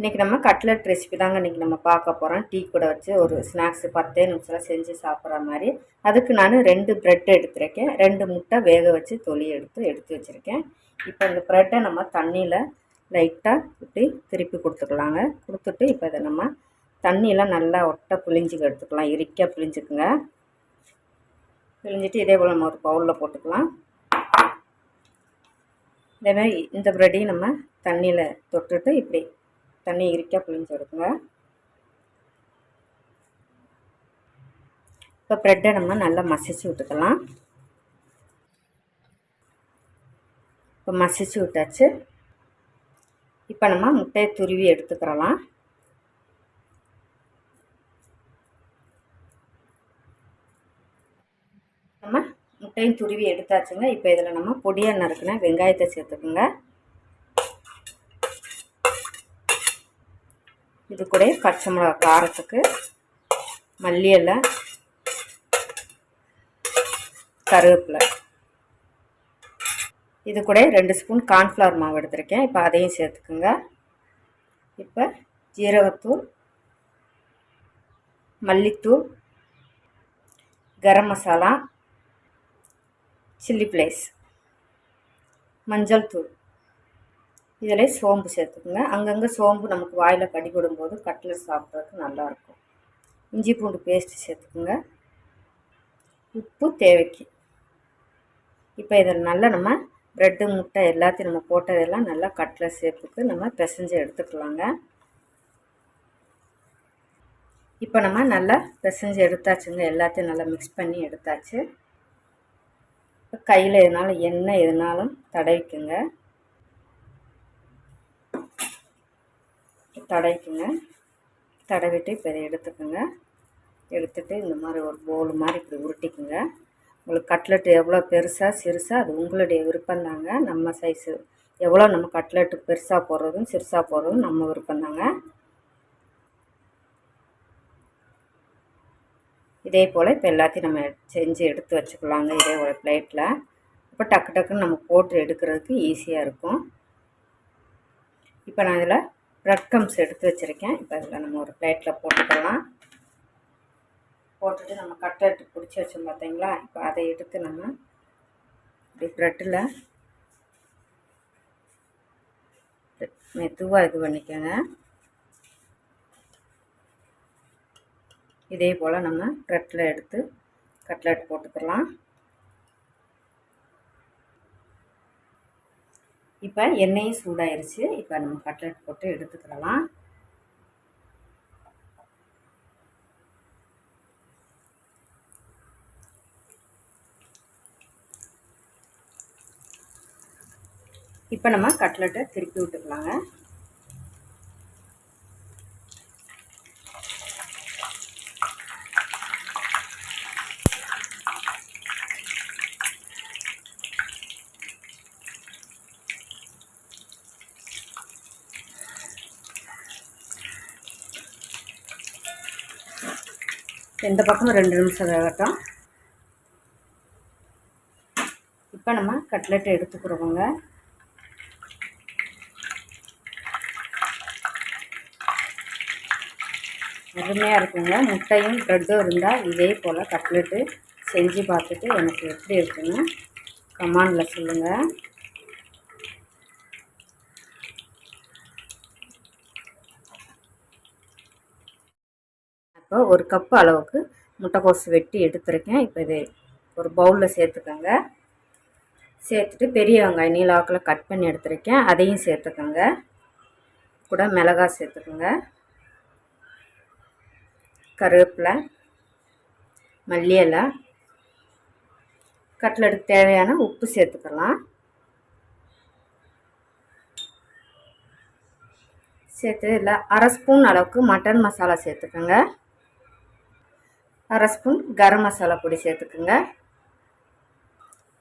இன்றைக்கி நம்ம cutlet recipe தாங்க இன்றைக்கி நம்ம பார்க்க போகிறோம் டீ கூட வச்சு ஒரு ஸ்நாக்ஸு பத்தே நிமிஷம் செஞ்சு சாப்பிட்ற மாதிரி. அதுக்கு நான் ரெண்டு ப்ரெட் எடுத்துருக்கேன். ரெண்டு முட்டை வேக வச்சு தொலி எடுத்து எடுத்து வச்சுருக்கேன். இப்போ இந்த ப்ரெட்டை நம்ம தண்ணியில் லைட்டாக இப்படி திருப்பி கொடுத்துக்கலாங்க. கொடுத்துட்டு இப்போ இதை நம்ம தண்ணியில் நல்லா ஒட்ட புளிஞ்சுக்க எடுத்துக்கலாம். இறுக்கியாக புளிஞ்சுக்குங்க புளிஞ்சிட்டு இதே போல் நம்ம ஒரு பவுலில் போட்டுக்கலாம். இதேமாதிரி இந்த ப்ரெட்டையும் நம்ம தண்ணியில் தொட்டுட்டு இப்படி தண்ணி இறுக்கியாக பிழிஞ்சு எடுக்குங்க இப்போ ப்ரெட்டை நம்ம நல்லா மசிச்சு விட்டுக்கலாம். இப்போ மசிச்சு விட்டாச்சு. இப்போ நம்ம முட்டையை துருவி எடுத்துக்கிறலாம். நம்ம முட்டையும் துருவி எடுத்தாச்சுங்க. இப்போ இதில் நம்ம பொடியாக நறுக்கின வெங்காயத்தை சேர்த்துக்குங்க. இது கூட பச்சை மிளகா காரத்துக்கு மல்லி இலை கருவேப்பிலை. இது கூட ரெண்டு ஸ்பூன் கார்ன்ஃப்ளவர் மாவு எடுத்திருக்கேன். இப்போ அதையும் சேர்த்துக்குங்க. இப்போ ஜீரகத்தூள் மல்லித்தூள் கரம் மசாலா சில்லி ஃப்ளேக்ஸ் மஞ்சள் தூள். இதில் சோம்பு சேர்த்துக்குங்க. அங்கங்கே சோம்பு நமக்கு வாயில் கடிபடும்போது கட்லட் சாப்பிட்றதுக்கு நல்லாயிருக்கும் இஞ்சி பூண்டு பேஸ்ட்டு சேர்த்துக்குங்க. உப்பு தேவைக்கு. இப்போ இதில் நல்லா நம்ம ப்ரெட்டு முட்டை எல்லாத்தையும் நம்ம போட்டதெல்லாம் நல்லா கட்லட் சேர்த்துக்கு நம்ம பிசைஞ்சு எடுத்துக்கலாங்க. இப்போ நம்ம நல்லா பிசைஞ்சு எடுத்தாச்சுங்க. எல்லாத்தையும் நல்லா மிக்ஸ் பண்ணி எடுத்தாச்சு. இப்போ கையில் எதுனாலும் எண்ணெய் எதுனாலும் தடவிக்குங்க. தடவிக்குங்க. தடவிட்டு இப்போ இதை எடுத்துக்கோங்க. எடுத்துகிட்டு இந்த மாதிரி ஒரு போல் மாதிரி இப்படி உருட்டிக்குங்க. உங்களுக்கு கட்லெட் எவ்வளோ பெருசாக சிறுசாக அது உங்களுடைய விருப்பம் தாங்க நம்ம சைஸு எவ்வளோ நம்ம கட்லெட்டு பெருசாக போடுறதும் சிறுசாக போடுறதும் நம்ம விருப்பம் தாங்க இதே போல் இப்போ எல்லாத்தையும் நம்ம செஞ்சு எடுத்து வச்சுக்கலாங்க இதே ஒரு பிளேட்டில் இப்போ டக்கு டக்குன்னு நம்ம போட்டு எடுக்கிறதுக்கு ஈஸியாக இருக்கும். இப்போ நான் இதில் ப்ரெட் கம்ஸ் எடுத்து வச்சுருக்கேன். இப்போ இதில் நம்ம ஒரு பிளேட்டில் போட்டுக்கலாம். போட்டுட்டு நம்ம கட்லெட் பிடிச்சி வச்சோம் பார்த்தீங்களா இப்போ அதை எடுத்து நம்ம இப்படி ப்ரெட்டில் மெதுவாக இது பண்ணிக்கோங்க. இதே போல் நம்ம ப்ரெட்டில் எடுத்து கட்லெட் போட்டுக்கலாம். இப்போ எண்ணெயும் சூடாயிருச்சு. இப்போ நம்ம கட்லெட் போட்டு எடுத்துக்கலாம் இப்போ நம்ம கட்லெட்டை திருப்பி விட்டுக்கலாங்க. இந்த பக்கமும் ரெண்டு நிமிஷம் வேகட்டும் இப்போ நம்ம கட்லெட் எடுத்துக்கிறோங்க. அருமையாக இருக்குங்க. முட்டையும் ப்ரெட்டும் இருந்தால் இதே போல் கட்லெட்டு செஞ்சு பார்த்துட்டு எனக்கு எப்படி இருக்குன்னு கமாண்டில் சொல்லுங்கள் இப்போ ஒரு கப்பு அளவுக்கு முட்டைக்கோஸ் வெட்டி எடுத்துருக்கேன். இப்போ இது ஒரு பவுலில் சேர்த்துக்கோங்க. சேர்த்துட்டு பெரிய வெங்காயம் நீலாக்கில் கட் பண்ணி எடுத்துருக்கேன். அதையும் சேர்த்துக்கோங்க. கூட மிளகாய் சேர்த்துக்கோங்க. கருவேப்பிலை மல்லி இலை கட்லெட்டுக்கு தேவையான உப்பு சேர்த்துக்கலாம். சேர்த்து இல்லை அரை ஸ்பூன் அளவுக்கு மட்டன் மசாலா சேர்த்துக்கோங்க. அரை ஸ்பூன் கரம் மசாலா பொடி சேர்த்துக்குங்க.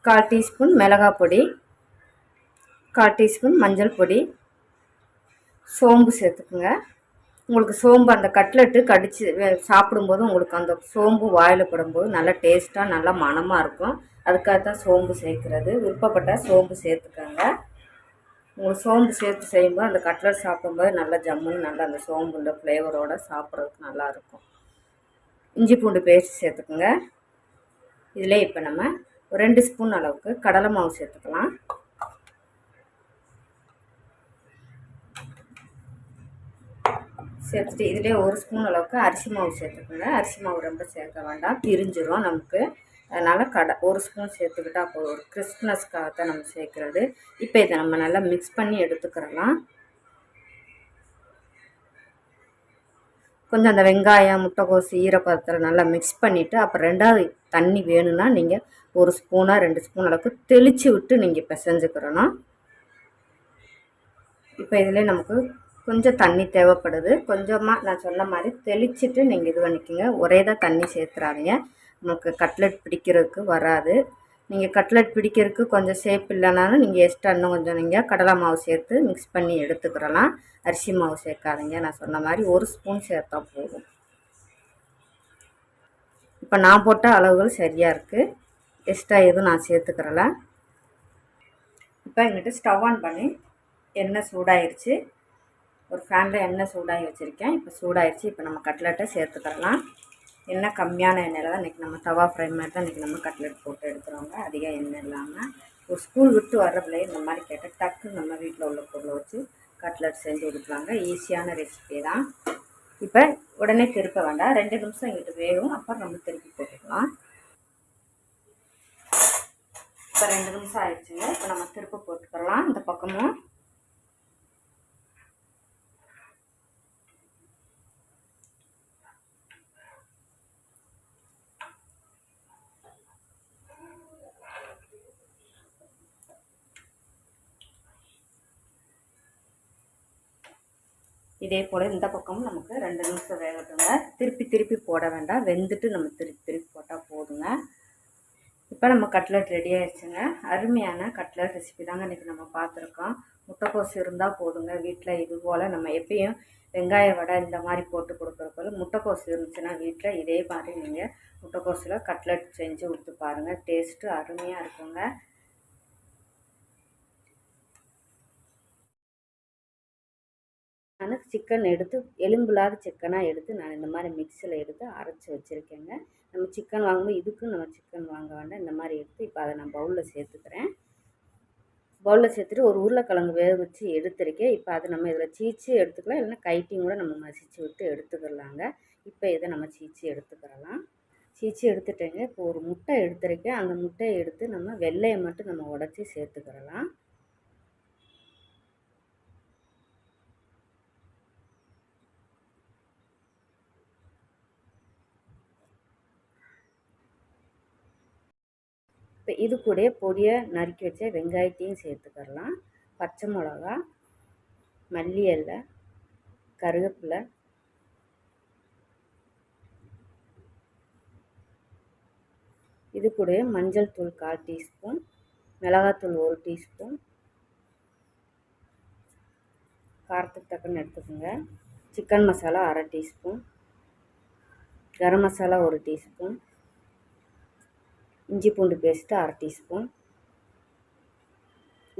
கால் டீஸ்பூன் மிளகாய் பொடி கால் டீஸ்பூன் மஞ்சள் பொடி சோம்பு சேர்த்துக்குங்க. உங்களுக்கு சோம்பு அந்த கட்லெட்டு கடிச்சு சாப்பிடும்போது உங்களுக்கு அந்த சோம்பு வாயில் படும்போது நல்லா டேஸ்ட்டாக நல்லா மணமாக இருக்கும். அதுக்காக தான் சோம்பு சேர்க்குறது. விருப்பப்பட்டால் சோம்பு சேர்த்துக்கோங்க. உங்களுக்கு சோம்பு சேர்த்து செய்யும்போது அந்த கட்லெட் சாப்பிடும்போது நல்லா ஜம்முன்னு நல்லா அந்த சோம்புள்ள ஃப்ளேவரோடு சாப்பிட்றதுக்கு நல்லாயிருக்கும் இஞ்சி பூண்டு பேஸ்ட் சேர்த்துக்குங்க. இதில் இப்போ நம்ம ஒரு ரெண்டு ஸ்பூன் அளவுக்கு கடலை மாவு சேர்த்துக்கலாம். சேர்த்துட்டு இதிலே ஒரு ஸ்பூன் அளவுக்கு அரிசி மாவு சேர்த்துக்கோங்க. அரிசி மாவு ரொம்ப சேர்க்க வேண்டாம். பிரிஞ்சிரும் நமக்கு. அதனால் கடை ஒரு ஸ்பூன் சேர்த்துக்கிட்டா அப்போ ஒரு கிறிஸ்மஸ்க்காக தான் நம்ம சேர்க்குறது. இப்போ இதை நம்ம நல்லா மிக்ஸ் பண்ணி எடுத்துக்கிறலாம். கொஞ்சம் அந்த வெங்காயம் முட்டைக்கோசு ஈரப்பதத்தில் நல்லா மிக்ஸ் பண்ணிவிட்டு அப்புறம் ரெண்டாவது தண்ணி வேணும்னா நீங்கள் ஒரு ஸ்பூனாக ரெண்டு ஸ்பூன் அளவுக்கு தெளித்து விட்டு நீங்கள் பிசைஞ்சுக்கிறணும் இப்போ இதில் நமக்கு கொஞ்சம் தண்ணி தேவைப்படுது. கொஞ்சமாக நான் சொன்ன மாதிரி தெளிச்சுட்டு நீங்கள் இது பண்ணிக்கோங்க. ஒரே தான் தண்ணி சேர்த்துறாதீங்க. நமக்கு கட்லெட் பிடிக்கிறதுக்கு வராது. நீங்கள் கட்லெட் பிடிக்கிறதுக்கு கொஞ்சம் சேப் இல்லைனாலும் நீங்கள் எக்ஸ்ட்ரா இன்னும் கொஞ்சம் நீங்கள் கடலை மாவு சேர்த்து மிக்ஸ் பண்ணி எடுத்துக்கிறலாம். அரிசி மாவு சேர்க்காதீங்க. நான் சொன்ன மாதிரி ஒரு ஸ்பூன் சேர்த்தா போதும். இப்போ நான் போட்ட அளவுகள் சரியாக இருக்குது எக்ஸ்ட்ரா எதுவும் நான் சேர்த்துக்கிறல. இப்போ எங்கிட்ட ஸ்டவ் ஆன் பண்ணி எண்ணெய் சூடாயிருச்சு. ஒரு ஃபேனில் எண்ணெய் சூடாகி வச்சுருக்கேன். இப்போ சூடாயிருச்சு. இப்போ நம்ம கட்லெட்டை சேர்த்துக்கிறலாம். எண்ணெய் கம்மியான எண்ணெயில் தான் இன்றைக்கி நம்ம தவா ஃப்ரை மாதிரி தான் இன்றைக்கி நம்ம கட்லெட் போட்டு எடுக்கிறோங்க. அதிக எண்ணெய் இல்லாமல் ஒரு ஸ்கூல் விட்டு வர்ற பிள்ளைய இந்த மாதிரி கேட்டால் டக்கு நம்ம வீட்டில் உள்ள பொருளை வச்சு கட்லெட் செஞ்சு கொடுக்குறாங்க ஈஸியான ரெசிபி தான். இப்போ உடனே திருப்ப வேண்டாம். ரெண்டு நிமிஷம் எங்கிட்ட வேகும். அப்புறம் நம்ம திருப்பி போட்டுக்கலாம். இப்போ ரெண்டு நிமிஷம் ஆயிடுச்சுங்க. இப்போ நம்ம திருப்ப போட்டுக்கலாம். இந்த பக்கமும் இதே போல் இந்த பக்கமும் நமக்கு ரெண்டு நிமிஷம் வேகட்டுங்க. திருப்பி திருப்பி போட வேண்டாம். வெந்துட்டு நம்ம திருப்பி திருப்பி போட்டால் போதுங்க. இப்போ நம்ம கட்லட் ரெடி ஆயிடுச்சுங்க. அருமையான கட்லட் ரெசிபி தாங்க இன்றைக்கி நம்ம பார்த்துருக்கோம். முட்டைக்கோசு இருந்தால் போதுங்க. வீட்டில் இது போல் நம்ம எப்பயும் வெங்காய வடை இந்த மாதிரி போட்டு கொடுக்குறப்போல முட்டைக்கோசு இருந்துச்சுன்னா வீட்டில் இதே மாதிரி நீங்கள் முட்டைக்கோசில் கட்லட் செஞ்சு கொடுத்து பாருங்கள் டேஸ்ட்டு அருமையாக இருக்குங்க. நான் சிக்கன் எடுத்து எலும்பில்லாத சிக்கனாக எடுத்து நான் இந்த மாதிரி மிக்சியில் எடுத்து அரைச்சி வச்சுருக்கேங்க. நம்ம சிக்கன் வாங்கும்போது இதுக்கும் நம்ம சிக்கன் வாங்க வேண்டாம். இந்த மாதிரி எடுத்து இப்போ அதை நான் பவுலில் சேர்த்துக்கிறேன். பவுலில் சேர்த்துட்டு ஒரு உருளைக்கிழங்கு வேக வச்சு எடுத்துருக்கேன். இப்போ அதை நம்ம இதில் சீச்சு எடுத்துக்கலாம். இல்லைன்னா கைட்டியும் கூட நம்ம மசிச்சு விட்டு எடுத்துக்கலாங்க. இப்போ இதை நம்ம சீச்சு எடுத்துக்கிறலாம். சீச்சு எடுத்துட்டேங்க. இப்போ ஒரு முட்டை எடுத்துருக்கேன். அந்த முட்டையை எடுத்து நம்ம வெள்ளையை மட்டும் நம்ம உடச்சி சேர்த்துக்கிறலாம். இப்போ இது கூட பொடியை நறுக்கி வச்ச வெங்காயத்தையும் சேர்த்துக்கிறலாம். பச்சை மிளகா மல்லி இலை கருவேப்பிலை இது கூட மஞ்சள் தூள் கால் டீஸ்பூன் மிளகாத்தூள் ஒரு டீஸ்பூன். காரத்துக்கு தக்கன்னு எடுத்துக்கோங்க. சிக்கன் மசாலா அரை டீஸ்பூன். கரம் மசாலா ஒரு டீஸ்பூன். இஞ்சி பூண்டு பேஸ்ட்டு அரை டீஸ்பூன்.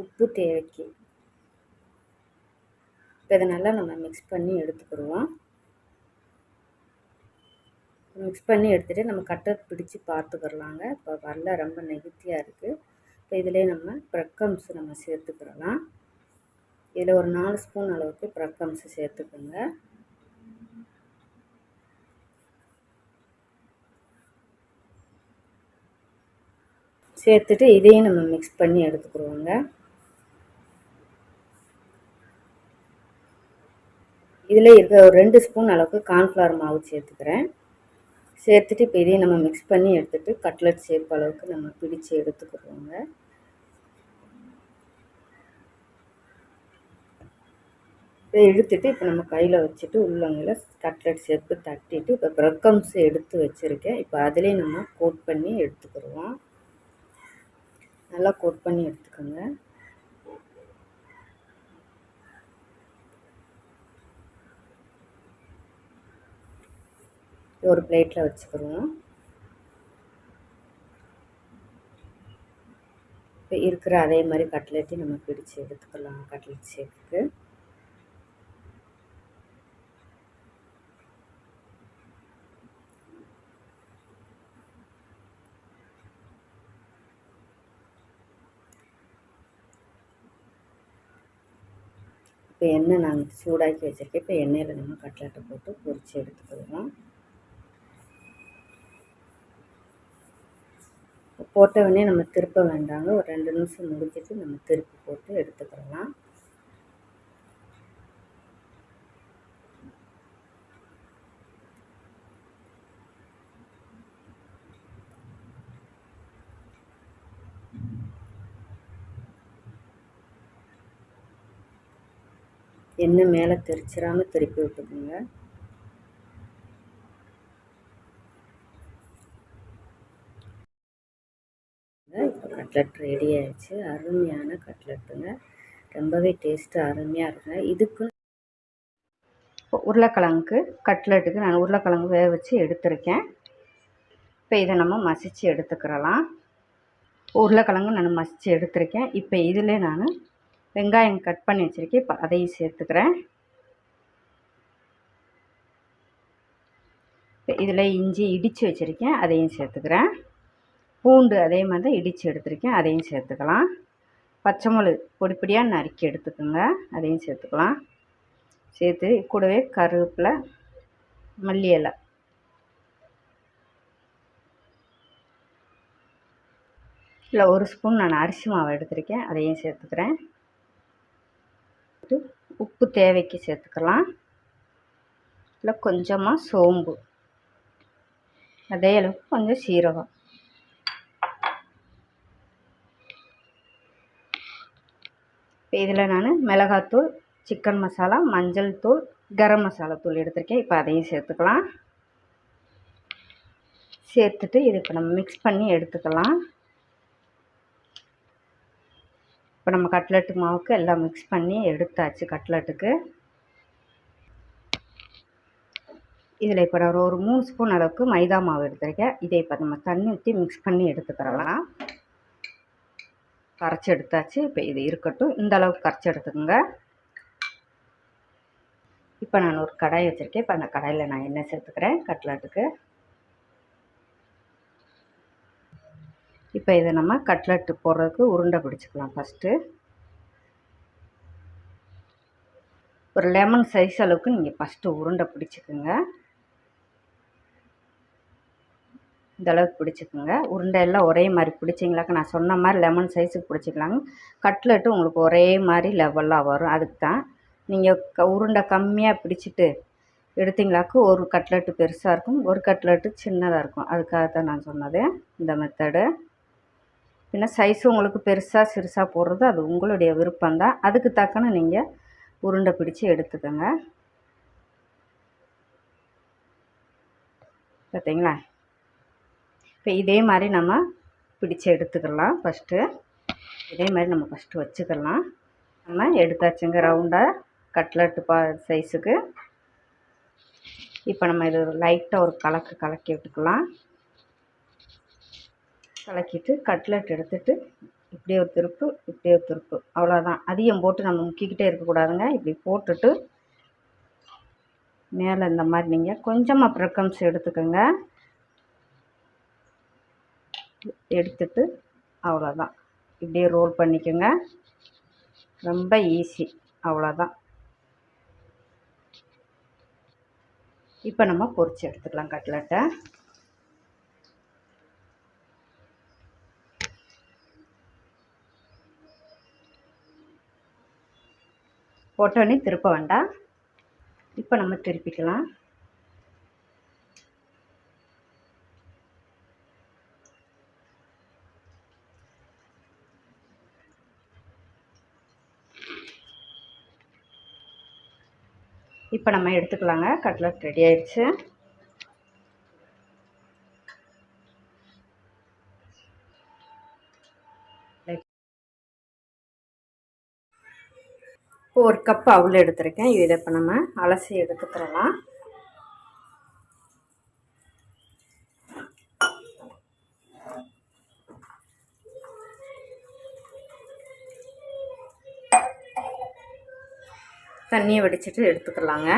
உப்பு தேவைக்கு. இப்போ இதை நல்லா நம்ம மிக்ஸ் பண்ணி எடுத்துக்கிடுவோம். மிக்ஸ் பண்ணி எடுத்துகிட்டு நம்ம கட்டை பிடிச்சி பார்த்துக்கிறலாங்க இப்போ வரல ரொம்ப நெகத்தியாக இருக்குது இப்போ இதிலே நம்ம ப்ரக்கம்ஸ் நம்ம சேர்த்துக்கிறலாம் இதில் ஒரு நாலு ஸ்பூன் அளவுக்கு ப்ரக்கம்ஸ் சேர்த்துக்கோங்க. சேர்த்துட்டு இதையும் நம்ம மிக்ஸ் பண்ணி எடுத்துக்கிடுவோங்க. இதில் இருக்க ஒரு ரெண்டு ஸ்பூன் அளவுக்கு கார்ன்ஃப்ளவர் மாவு சேர்த்துக்கிறேன். சேர்த்துட்டு இப்போ இதையும் நம்ம மிக்ஸ் பண்ணி எடுத்துகிட்டு கட்லட் ஷேப் அளவுக்கு நம்ம பிடிச்சி எடுத்துக்கிடுவோங்க. இதை எடுத்துட்டு இப்போ நம்ம கையில் வச்சுட்டு உள்ளவங்கள கட்லட் ஷேப்பு தட்டிட்டு இப்போ ப்ரக்கம்ஸ் எடுத்து வச்சுருக்கேன். இப்போ அதிலே நம்ம கோட் பண்ணி எடுத்துக்கிடுவோம். நல்லா கோட் பண்ணி எடுத்துக்கோங்க. ஒரு பிளேட்டில் வச்சுக்கிறோம். இப்போ இருக்கிற அதே மாதிரி கட்லெட்டையும் நம்ம பிடிச்சி எடுத்துக்கலாம். கட்லெட் ஷேப்புக்கு இப்போ எண்ணெய் நாங்கள் சூடாக்கி வச்சுருக்கேன். இப்போ எண்ணெயில் நம்ம கட்லெட்டை போட்டு பொரித்து எடுத்துக்கிடுவோம் போட்ட உடனே நம்ம திருப்ப வேண்டாங்க. ஒரு ரெண்டு நிமிஷம் முடிஞ்சிட்டு நம்ம திருப்பி போட்டு எடுத்துக்கலாம். எண்ணெய் மேலே தெரிச்சிடாமல் திருப்பி விட்டுக்குங்க. இப்போ கட்லட் ரெடி ஆயிடுச்சு. அருமையான கட்லட்டுங்க ரொம்பவே டேஸ்ட்டு அருமையாக இருக்குங்க. இதுக்கு இப்போ உருளைக்கிழங்குக்கு கட்லெட்டுக்கு நான் உருளைக்கிழங்கு வேக வச்சு எடுத்திருக்கேன். இப்போ இதை நம்ம மசித்து எடுத்துக்கிறலாம். உருளைக்கிழங்கு நான் மசித்து எடுத்திருக்கேன். இப்போ இதில் நான் வெங்காயம் கட் பண்ணி வச்சுருக்கேன். இப்போ அதையும் சேர்த்துக்கிறேன். இப்போ இதில் இஞ்சி இடித்து வச்சுருக்கேன். அதையும் சேர்த்துக்கிறேன். பூண்டு அதே மாதிரி தான் இடித்து எடுத்திருக்கேன். அதையும் சேர்த்துக்கலாம். பச்சை மிளகு பொடி பொடியாக நறுக்கி எடுத்துக்கோங்க. அதையும் சேர்த்துக்கலாம். சேர்த்து கூடவே கருவேப்பிலை மல்லி இலை. இல்லை ஒரு ஸ்பூன் நான் அரிசி மாவு எடுத்திருக்கேன். அதையும் சேர்த்துக்கிறேன். உப்பு தேவைக்கு சேர்த்துக்கலாம். இல்லை கொஞ்சமாக சோம்பு. அதே அளவுக்கு கொஞ்சம் சீரகம். இப்போ இதில் நான் மிளகாத்தூள் சிக்கன் மசாலா மஞ்சள் தூள் கரம் மசாலா தூள் எடுத்திருக்கேன். இப்போ அதையும் சேர்த்துக்கலாம். சேர்த்துட்டு இது இப்போ நம்ம மிக்ஸ் பண்ணி எடுத்துக்கலாம். இப்போ நம்ம கட்லெட்டு மாவுக்கு எல்லாம் மிக்ஸ் பண்ணி எடுத்தாச்சு கட்லெட்டுக்கு. இதில் இப்போ நான் ஒரு மூணு ஸ்பூன் அளவுக்கு மைதா மாவு எடுத்திருக்கேன். இதை இப்போ நம்ம தண்ணி ஊற்றி மிக்ஸ் பண்ணி எடுத்துக்கிறலாம் கரைச்சி எடுத்தாச்சு. இப்போ இது இருக்கட்டும். இந்த அளவுக்கு கரைச்சி எடுத்துக்கோங்க. இப்போ நான் ஒரு கடாய் வச்சுருக்கேன். இப்போ அந்த கடாயில் நான் எண்ணெய் சேர்த்துக்கிறேன் கட்லட்டுக்கு. இப்போ இதை நம்ம கட்லெட்டு போடுறதுக்கு உருண்டை பிடிச்சிக்கலாம் ஃபஸ்ட்டு ஒரு லெமன் சைஸ் அளவுக்கு நீங்கள் ஃபஸ்ட்டு உருண்டை பிடிச்சிக்கோங்க. இந்த அளவுக்கு பிடிச்சிக்கோங்க. உருண்டை எல்லாம் ஒரே மாதிரி பிடிச்சிங்களாக்க நான் சொன்ன மாதிரி லெமன் சைஸுக்கு பிடிச்சிக்கலாங்க. கட்லெட்டு உங்களுக்கு ஒரே மாதிரி லெவலாக வரும். அதுக்கு தான் நீங்கள் க உருண்டை கம்மியாக பிடிச்சிட்டு எடுத்திங்களாக்கு ஒரு கட்லெட்டு பெருசாக இருக்கும். ஒரு கட்லெட்டு சின்னதாக இருக்கும். அதுக்காக தான் நான் சொன்னது. இந்த மெத்தடு பின்ன சைஸு உங்களுக்கு பெருசாக சிறுசாக போடுறது அது உங்களுடைய விருப்பம்தான். அதுக்கு தக்கன நீங்கள் உருண்டை பிடிச்சி எடுத்துக்கோங்க. பார்த்தீங்களா இப்போ இதே மாதிரி நம்ம பிடிச்சி எடுத்துக்கலாம் ஃபஸ்ட்டு இதே மாதிரி நம்ம ஃபஸ்ட்டு வச்சுக்கலாம். நம்ம எடுத்தாச்சுங்க ரவுண்டாக கட்லட்டு பா சைஸுக்கு இப்போ நம்ம இது லைட்டாக ஒரு கலக்கு கலக்கி விட்டுக்கலாம் கலக்கிட்டு கட்லெட் எடுத்துட்டு இப்படி ஒரு திருப்பு இப்படி ஒரு திருப்பு. அவ்வளோதான் அதிகம் போட்டு நம்ம முக்கிக்கிட்டே இருக்கக்கூடாதுங்க. இப்படி போட்டுட்டு மேலே இந்த மாதிரி நீங்கள் கொஞ்சமாக ப்ரெக்கம்ஸ் எடுத்துக்கோங்க. எடுத்துட்டு அவ்வளோதான் இப்படியே ரோல் பண்ணிக்கோங்க. ரொம்ப ஈஸி அவ்வளோதான் இப்போ நம்ம பொறிச்சு எடுத்துக்கலாம் கட்லெட்டை போட்டோன்னே திருப்ப வேண்டாம். இப்போ நம்ம திருப்பிக்கலாம். இப்போ நம்ம எடுத்துக்கலாங்க. கட்லட் ரெடி ஆயிடுச்சு. ஒரு கப் அவ்வளோ எடுத்திருக்கேன். இதை இப்போ நம்ம அலசி எடுத்துக்கிறலாம். தண்ணியை வடிச்சிட்டு எடுத்துக்கலாங்க.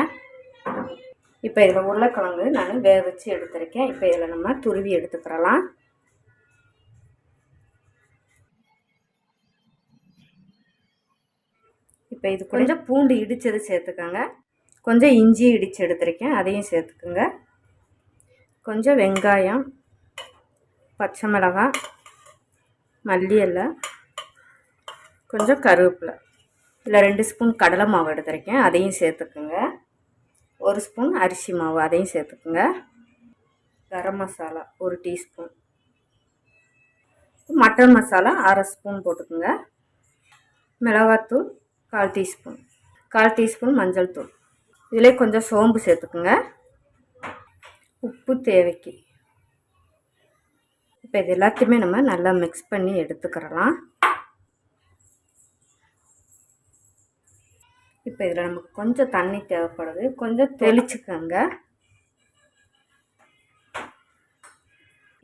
இப்போ இதில் உருளைக்கிழங்கு நான் வேக வச்சு எடுத்திருக்கேன். இப்போ இதில் நம்ம துருவி எடுத்துக்கிறலாம். இப்போ இது கொஞ்சம் பூண்டு இடித்தது சேர்த்துக்கோங்க. கொஞ்சம் இஞ்சி இடித்து எடுத்திருக்கேன் அதையும் சேர்த்துக்குங்க. கொஞ்சம் வெங்காயம் பச்சை மிளகாய் மல்லி இலை கொஞ்சம் கருவேப்பிலை. இல்லை ரெண்டு ஸ்பூன் கடலை மாவு எடுத்திருக்கேன் அதையும் சேர்த்துக்குங்க. ஒரு ஸ்பூன் அரிசி மாவு அதையும் சேர்த்துக்குங்க. கரம் மசாலா ஒரு டீஸ்பூன். மட்டன் மசாலா அரை ஸ்பூன் போட்டுக்குங்க. மிளகாத்தூள் கால் டீஸ்பூன். கால் டீஸ்பூன் மஞ்சள் தூள். இதில் கொஞ்சம் சோம்பு சேர்த்துக்குங்க. உப்பு தேவைக்கு. இப்போ இது எல்லாத்தையுமே நம்ம நல்லா மிக்ஸ் பண்ணி எடுத்துக்கிறலாம். இப்போ இதில் நமக்கு கொஞ்சம் தண்ணி தேவைப்படுது. கொஞ்சம் தெளிச்சுக்கோங்க.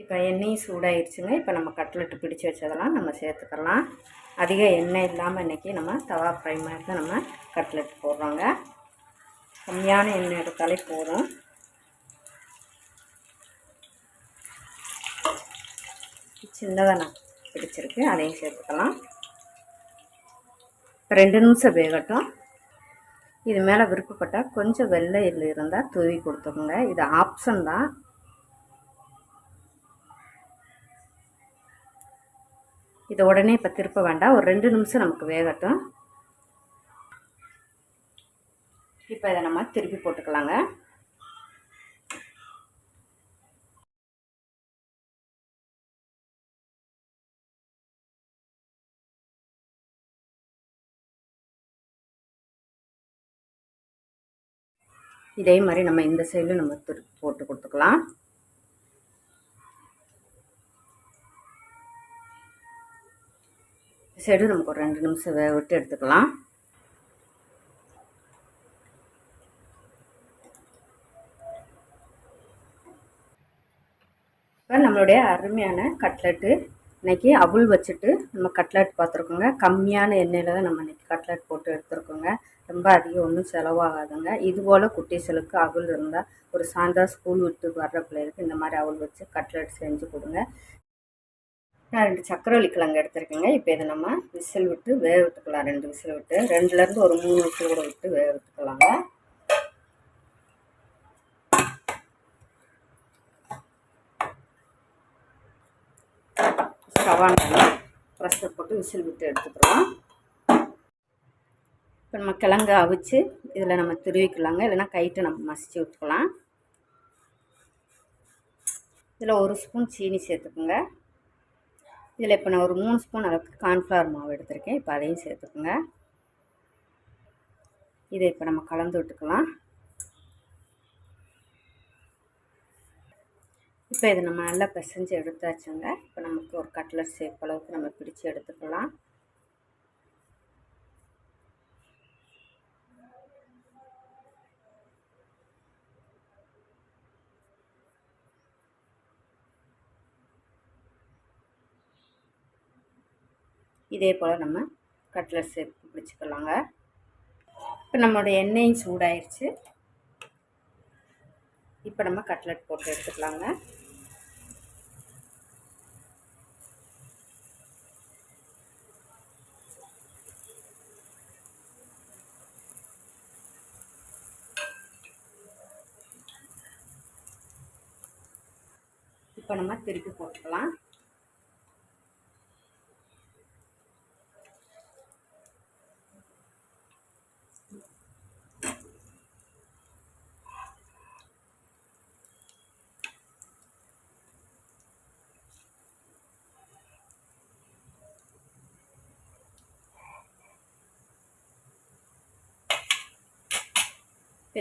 இப்போ எண்ணெயும் சூடாகிடுச்சுங்க இப்போ நம்ம கட்லெட்டு பிடிச்சி வச்சதெல்லாம் நம்ம சேர்த்துக்கலாம். அதிக எண்ணெய் இல்லாமல் இன்றைக்கி நம்ம தவா ஃப்ரை மாதிரி தான் நம்ம கட்லெட் போடுறோங்க. கம்மியான எண்ணெய் எடுத்தாலே போதும். சின்னதாக நான் பிடிச்சிருக்கு அதையும் சேர்த்துக்கலாம். ரெண்டு நிமிஷம் வேகட்டும். இது மேலே விருப்பப்பட்டால் கொஞ்சம் வெள்ளை எள்ளு இருந்தால் தூவி கொடுத்துக்கோங்க. இது ஆப்ஷன் தான். இதை உடனே இப்போ திருப்ப வேண்டாம். ஒரு ரெண்டு நிமிஷம் நமக்கு வேகட்டும். இப்போ இதை நம்ம திருப்பி போட்டுக்கலாங்க. இதே மாதிரி நம்ம இந்த சைடில் நம்ம திருப்பி போட்டு கொடுத்துக்கலாம். சைடு நமக்கு ஒரு ரெண்டு நிமிஷம் வேக விட்டு எடுத்துக்கலாம். இப்போ நம்மளுடைய அருமையான கட்லெட்டு இன்றைக்கி அவுள் வச்சுட்டு நம்ம கட்லெட் பார்த்துருக்கோங்க. கம்மியான எண்ணெயில் தான் நம்ம இன்றைக்கி கட்லெட் போட்டு எடுத்துருக்கோங்க. ரொம்ப அதிகம் ஒன்றும் செலவாகாதுங்க. இதுபோல் போல் அவுள் இருந்தால் ஒரு சாயந்தரம் ஸ்கூல் விட்டு வர்ற பிள்ளைகளுக்கு இந்த மாதிரி அவுள் வச்சு கட்லெட் செஞ்சு கொடுங்க. நான் ரெண்டு சக்கரவள்ளி கிழங்கு எடுத்துருக்கேங்க. இப்போ இதை நம்ம விசில் விட்டு வேக விட்டுக்கலாம் ரெண்டு விசில் விட்டு. ரெண்டுலேருந்து ஒரு மூணு விசில் கூட விட்டு வேக விட்டுக்கலாங்க ஸ்டவான ப்ரெஷர் போட்டு விசில் விட்டு எடுத்துக்கிறோம் இப்போ நம்ம கிழங்கு அவிச்சு இதில் நம்ம திருவிக்கலாங்க. இல்லைனா கைட்டு நம்ம மசிச்சு விட்டுக்கலாம். இதில் ஒரு ஸ்பூன் சீனி சேர்த்துக்குங்க. இதில் இப்போ நான் ஒரு மூணு ஸ்பூன் அளவுக்கு கார்ன்ஃப்ளவர் மாவு எடுத்திருக்கேன். இப்போ அதையும் சேர்த்துக்குங்க. இதை இப்போ நம்ம கலந்து விட்டுக்கலாம். இப்போ இதை நம்ம நல்லா பிசைஞ்சு எடுத்தாச்சுங்க. இப்போ நமக்கு ஒரு கட்லர் சேப் அளவுக்கு நம்ம பிடிச்சி எடுத்துக்கலாம். இதே போல் நம்ம கட்லர் பிடிச்சிக்கலாங்க. இப்போ நம்மளோட எண்ணெயும் சூடாயிருச்சு. இப்போ நம்ம கட்லெட் போட்டு எடுத்துக்கலாங்க. இப்போ நம்ம திருப்பி போட்டுக்கலாம்.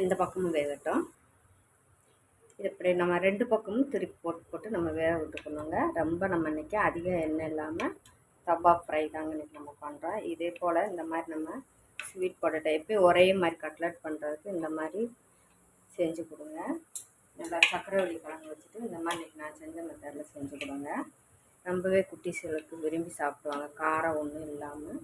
இந்த பக்கமும் வேகட்டும். இது இப்படி நம்ம ரெண்டு பக்கமும் திருப்பி போட்டு போட்டு நம்ம வேக விட்டுக்கணுங்க. ரொம்ப நம்ம இன்றைக்கி அதிக எண்ணெய் இல்லாமல் தவா ஃப்ரை தாங்க இன்றைக்கி நம்ம பண்ணுறோம் இதே போல் இந்த மாதிரி நம்ம ஸ்வீட் பொட்டேட்டோ எப்பயும் ஒரே மாதிரி கட்லெட் பண்ணுறதுக்கு இந்த மாதிரி செஞ்சு கொடுங்க. நல்லா சக்கரவள்ளி கிழங்கு வச்சுட்டு இந்த மாதிரி இன்றைக்கி நான் செஞ்ச மெத்தடில் செஞ்சு கொடுங்க. ரொம்பவே குட்டீஸ்களுக்கு விரும்பி சாப்பிடுவாங்க. காரம் ஒன்றும் இல்லாமல்